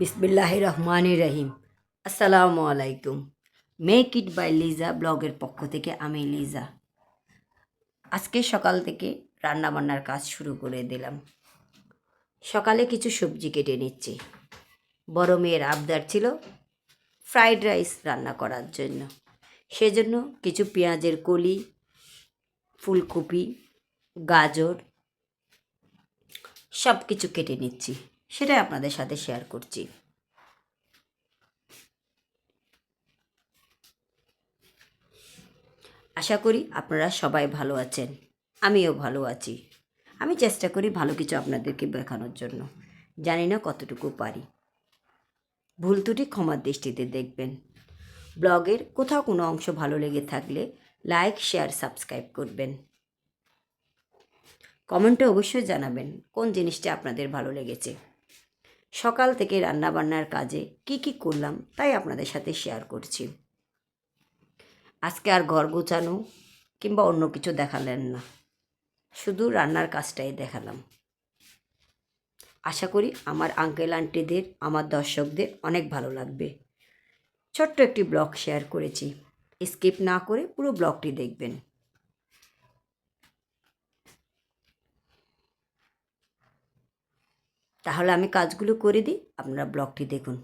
বিসমিল্লাহ রহমান রহিম আসসালামু আলাইকুম মেক ইট বাই লিজা ব্লগের পক্ষ থেকে আমি লিজা। আজকে সকাল থেকে রান্নাবান্নার কাজ শুরু করে দিলাম। সকালে কিছু সবজি কেটে নিচ্ছি। বড় মেয়ের আবদার ছিল ফ্রাইড রাইস রান্না করার জন্য। সেজন্য কিছু পেঁয়াজের কলি, ফুলকপি, গাজর সব কিছু কেটে নিচ্ছি। সেটাই আপনাদের সাথে শেয়ার করছি। আশা করি আপনারা সবাই ভালো আছেন। আমিও ভালো আছি। আমি চেষ্টা করি ভালো কিছু আপনাদেরকে দেখানোর জন্য। জানি না কতটুকু পারি। ভুল ত্রুটি ক্ষমার দৃষ্টিতে দেখবেন। ব্লগের কোথাও কোনো অংশ ভালো লেগে থাকলে লাইক, শেয়ার, সাবস্ক্রাইব করবেন। কমেন্টে অবশ্যই জানাবেন কোন জিনিসটা আপনাদের ভালো লেগেছে। সকাল থেকে রান্নাবান্নার কাজে কি কি করলাম তাই আপনাদের সাথে শেয়ার করছি। আজকে আর ঘর গোছানো কিংবা অন্য কিছু দেখালেন না। শুধু রান্নার কাজটাই দেখালাম। আশা করি আমার আঙ্কেল আন্টিদের আমার দর্শকদের অনেক ভালো লাগবে। ছোট্ট একটি ব্লগ শেয়ার করেছি। স্কিপ না করে পুরো ব্লগটি দেখবেন। তাহলে আমি কাজগুলো করে দিই আপনারা ব্লগটি দেখুন।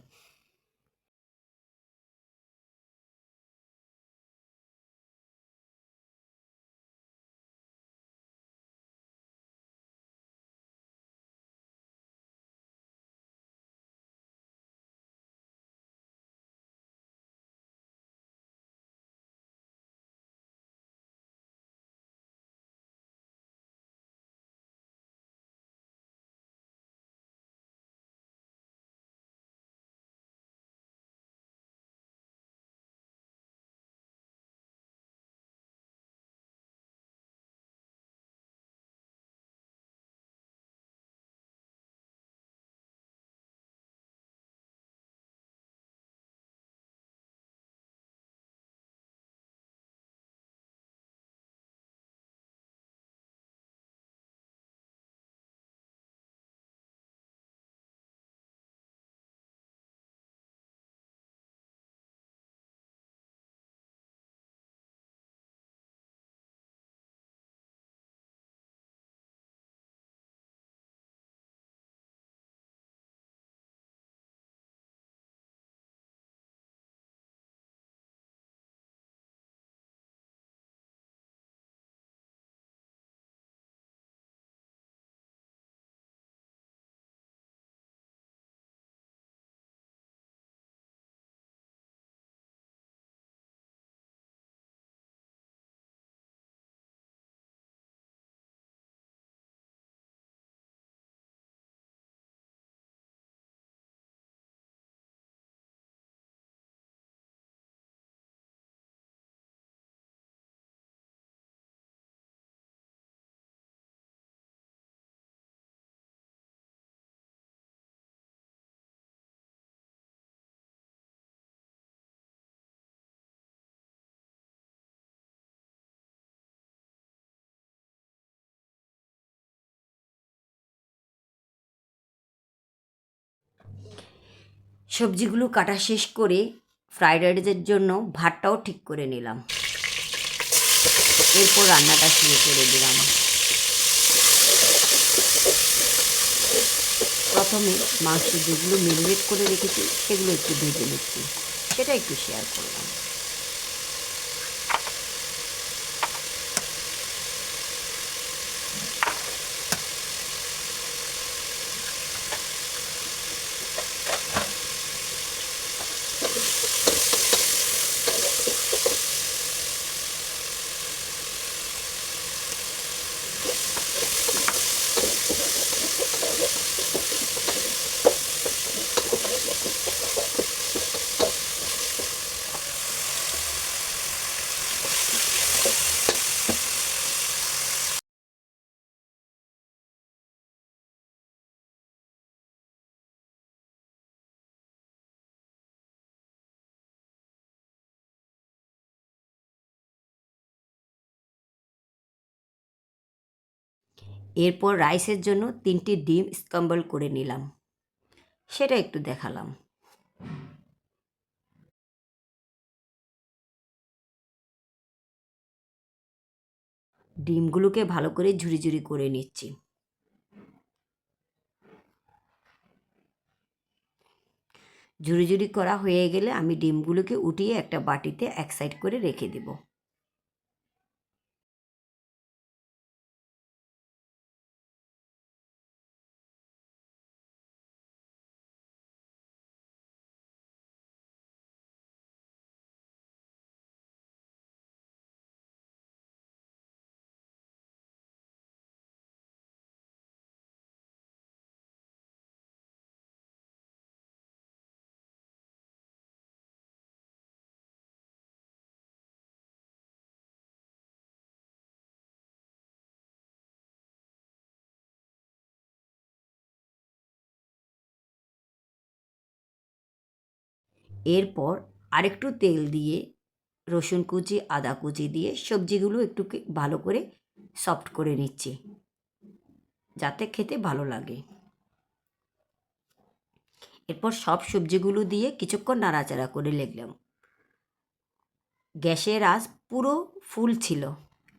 সবজিগুলো কাটা শেষ করে ফ্রাইড রাইসের জন্য ভাতটাও ঠিক করে নিলাম। এরপর রান্নাটা শুরু করে দিলাম। প্রথমে মাংস যেগুলো মেরিনেট করে রেখেছি, সেগুলো একটু ভেজে নিচ্ছি। সেটা একটু শেয়ার করলাম। এরপর রাইসের জন্য তিনটি ডিম স্ক্রাম্বল করে নিলাম। সেটা একটু দেখালাম। ডিমগুলোকে ভালো করে ঝুরি ঝুরি করে নিচ্ছি। ঝুরি ঝুরি করা হয়ে গেলে আমি ডিমগুলোকে উঠিয়ে একটা বাটিতে এক সাইড করে রেখে দেব। এরপর আরেকটু তেল দিয়ে, রসুন কুচি, আদা কুচি দিয়ে সবজিগুলো একটু ভালো করে সফট করে নিচ্ছি, যাতে খেতে ভালো লাগে। এরপর সব সবজিগুলো দিয়ে কিছুক্ষণ নাড়াচাড়া করে লেগলাম গ্যাসের আঁচ পুরো ফুল ছিল,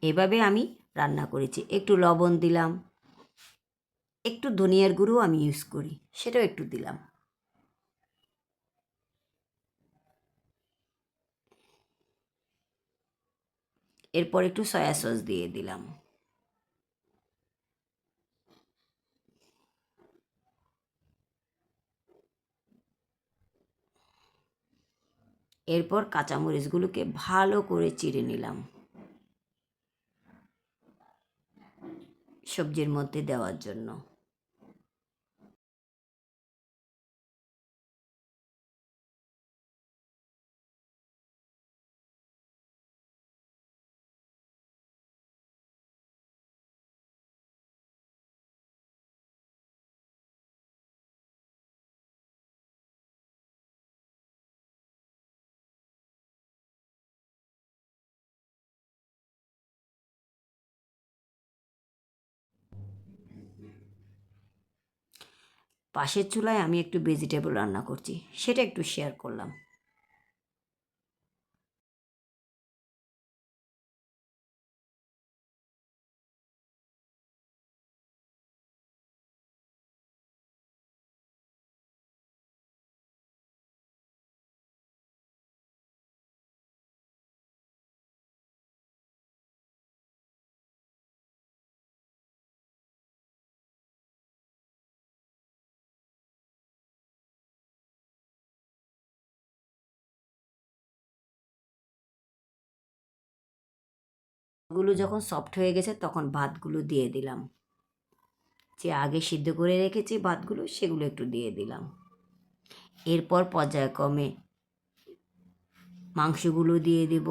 এভাবে আমি রান্না করেছি। একটু লবণ দিলাম, একটু ধনিয়ার গুঁড়ো আমি ইউজ করি, সেটাও একটু দিলাম। এরপর একটু সয়া সস দিয়ে দিলাম। এরপর কাঁচামরিচগুলোকে ভালো করে চিড়ে নিলাম। সবজির মধ্যে দেওয়ার জন্য। পাশের চুলায় আমি একটু ভেজিটেবল রান্না করছি সেটা একটু শেয়ার করলাম। গুলো যখন সফট হয়ে গেছে, তখন ভাতগুলো দিয়ে দিলাম। যে আগে সিদ্ধ করে রেখেছি ভাতগুলো, সেগুলো একটু দিয়ে দিলাম। এরপর পর্যায়ক্রমে মাংসগুলো দিয়ে দিব,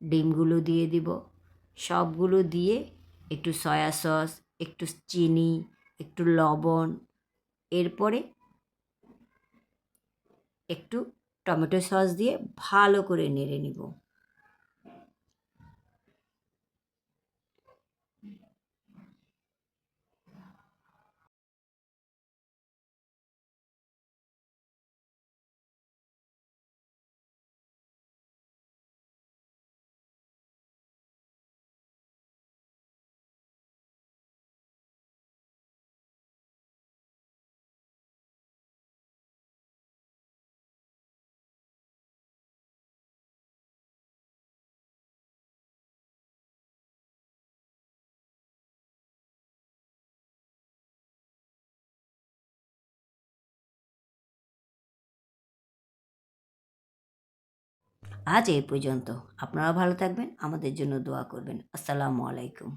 ডিমগুলো দিয়ে দিব। সবগুলো দিয়ে একটু সয়া সস একটু চিনি, একটু লবণ, এরপরে একটু টমেটো সস দিয়ে ভালো করে নেড়ে নিব। আজ এই পর্যন্ত। আপনারা ভালো থাকবেন আমাদের জন্য দোয়া করবেন। আসসালামু আলাইকুম।